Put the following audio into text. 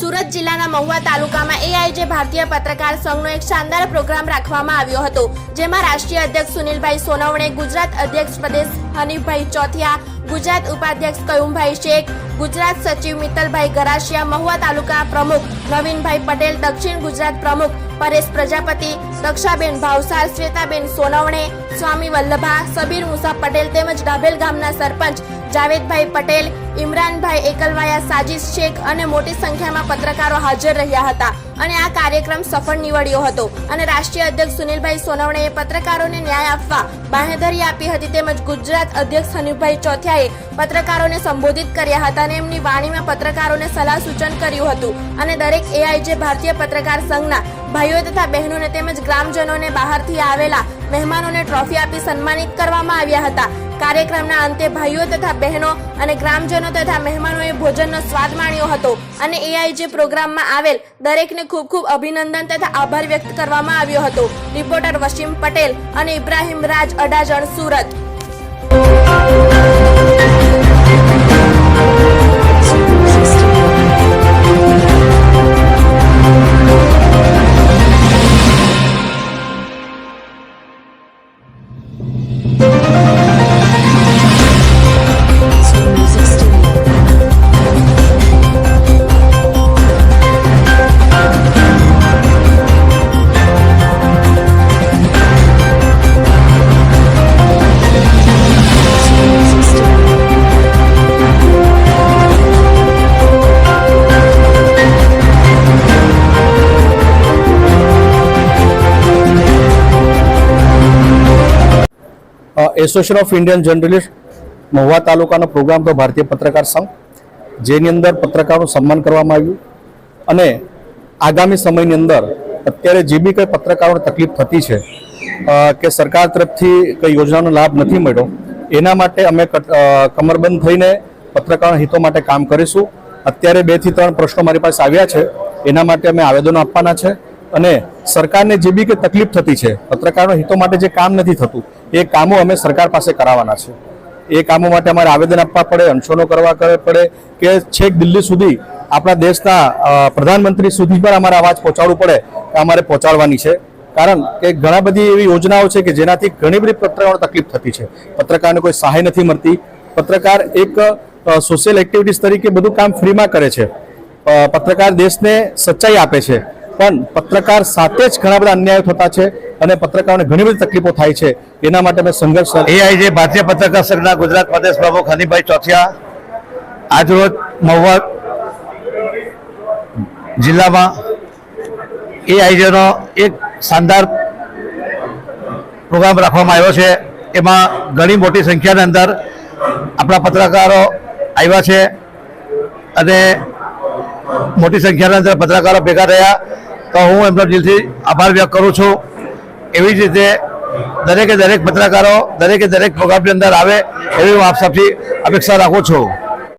સુરત જિલ્લાના મહુવા તાલુકામાં એઆઈજે ભારતીય પત્રકાર સંઘનો એક શાનદાર પ્રોગ્રામ રાખવામાં આવ્યો હતો, જેમાં રાષ્ટ્રીય અધ્યક્ષ સુનિલભાઈ સોનવણે, ગુજરાત અધ્યક્ષ પ્રદેશ હનીફભાઈ ચોથિયા ગુજરાત ઉપાધ્યક્ષ કયુમભાઈ શેખ, ગુજરાત સચિવ મિત્તલભાઈ ગરાશિયા મહુવા તાલુકા પ્રમુખ નવીનભાઈ પટેલ, દક્ષિણ ગુજરાત પ્રમુખ પરેશ પ્રજાપતિ, દક્ષાબેન ભાવસાર, શ્વેતાબેન સોનવણે, સ્વામી વલ્લભા, સબીર મુસા પટેલ તેમજ ડાભેલ ગામના સરપંચ જાવેદભાઈ પટેલ, ઇમરાનભાઈ એકલવાયા, સાજિદ શેખ અને મોટી સંખ્યામાં પત્રકારો હાજર રહ્યા હતા અને આ કાર્યક્રમ સફળ નીવડ્યો હતો અને રાષ્ટ્રીય અધ્યક્ષ સુનિલભાઈ સોનવણેએ પત્રકારોને ન્યાય આપવા બાંહેધરી આપી હતી તેમજ ગુજરાત અધ્યક્ષ હનીફભાઈ ચોથિયાએ પત્રકારોને સંબોધિત કર્યા હતા અને એમની વાણીમાં પત્રકારોને સલાહ સૂચન કર્યું હતું. અને દરેક એઆઈજે ભારતીય પત્રકાર સંઘના ભાઈઓ તથા બહેનોને તેમજ ગ્રામજનોને બહારથી આવેલા મહેમાનોને ટ્રોફી આપી સન્માનિત કરવામાં આવ્યા હતા. કાર્યક્રમના અંતે ભાઈઓ તથા બહેનો અને ગ્રામજનો તથા મહેમાનોએ ભોજનનો સ્વાદ માણ્યો હતો અને એઆઈજે પ્રોગ્રામમાં આવેલ દરેકને ખૂબ ખૂબ અભિનંદન તથા આભાર વ્યક્ત કરવામાં આવ્યો હતો. રિપોર્ટર વસીમ પટેલ અને Ibrahim Raj Adajan, Surat. Thank you. Association of Indian journalist Mahuva તાલુકાનો programme તો ભારતીય પત્રકાર સંઘ, જેની અંદર પત્રકારોનું સન્માન કરવામાં આવ્યું. અને આગામી સમયની અંદર અત્યારે જે બી કંઈ પત્રકારોને તકલીફ થતી છે કે સરકાર તરફથી કંઈ યોજનાનો લાભ નથી મળ્યો, એના માટે અમે કમરબંધ થઈને પત્રકારોના હિતો માટે કામ કરીશું. અત્યારે બેથી ત્રણ પ્રશ્નો મારી પાસે આવ્યા છે, એના માટે અમે આવેદનો આપવાના છે. અને સરકારને જે બી કંઈ તકલીફ થતી છે, પત્રકારોના હિતો માટે જે કામ નથી થતું એ કામો અમે સરકાર પાસે કરાવવાના છે. એ કામો માટે અમારે આવેદન આપવા પડે અનશનો કરવા કરે, પડે કે છેક દિલ્હી સુધી, આપણા દેશના પ્રધાનમંત્રી સુધી પણ અમારે અવાજ પહોંચાડવું પડે કે અમારે પહોંચાડવાની છે. કારણ કે ઘણા બધી એવી યોજનાઓ છે કે જેનાથી ઘણી બધી પત્રકારોને તકલીફ થતી છે. પત્રકારને કોઈ સહાય નથી મળતી. પત્રકાર એક સોશિયલ એક્ટિવિટીઝ તરીકે બધું કામ ફ્રીમાં કરે છે. પત્રકાર દેશને સચ્ચાઈ આપે છે. પણ પત્રકાર સાથે જ ઘણા બધા અન્યાયો થતા છે. અને પત્રકારોને ઘણી બધી તકલીફો થાય છે. એના માટે અમે સંઘર્ષ એઆઈજે ભારતીય પત્રકાર સંઘના ગુજરાત પ્રદેશ પ્રમુખ હનીભાઈ ચોથિયા આજરોજ મહુવા જિલ્લામાં એઆઈજેનો એક શાનદાર પ્રોગ્રામ રાખવામાં આવ્યો છે. એમાં ઘણી મોટી સંખ્યાની અંદર આપણા પત્રકારો આવ્યા છે અને મોટી સંખ્યાની અંદર પત્રકારો ભેગા થયા. તો હું એમનો દિલથી આભાર વ્યક્ત કરું છું. એવી જ રીતે દરેકે દરેક પત્રકારો દરેકે દરેક પ્રોગ્રામની અંદર આવે, એવી હું આપ સૌથી અપેક્ષા રાખું છું.